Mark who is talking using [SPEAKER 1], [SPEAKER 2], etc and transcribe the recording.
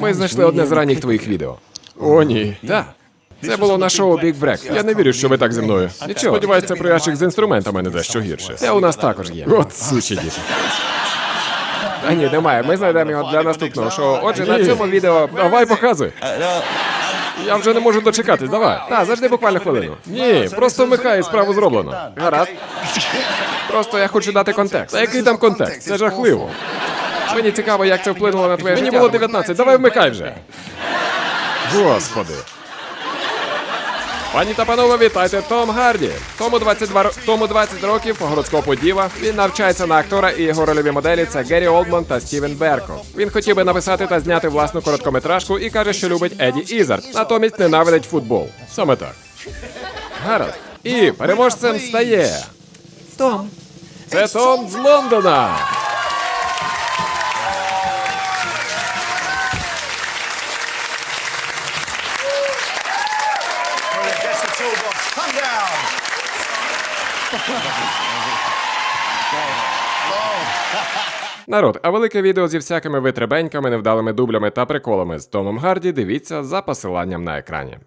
[SPEAKER 1] Ми знайшли одне з ранніх твоїх відео. О, ні. Да. Це було на шоу Big Break. Я не вірю, що ви так зі мною. Нічого, сподіваюся, це про ящик з інструментами не дещо гірше. Це у нас також є. От сучі діти. Та ні, немає. Ми знайдемо його для наступного шоу. Отже, на цьому відео давай показуй. Я вже не можу дочекатись, давай. Та, завжди буквально хвилину. Ні, просто вмикай і справу зроблено. Гаразд. Просто я хочу дати контекст. Та який там контекст? Це жахливо. Мені цікаво, як це вплинуло на твоє життя. Мені було 19, давай вмикай вже. Господи. Пані та панове, вітайте Том Гарді. Тому 22 тому 20 років по гороскопу Діва. Він навчається на актора і його рольові моделі це Геррі Олдман та Стівен Берко. Він хотів би написати та зняти власну короткометражку і каже, що любить Еді Ізард, натомість ненавидить футбол. Саме так. Гаразд. І переможцем стає. Том. Це Том з Лондона.
[SPEAKER 2] Gets. Come down.
[SPEAKER 1] Народ, а велике відео зі всякими витребеньками, невдалими дублями та приколами з Томом Гарді дивіться за посиланням на екрані.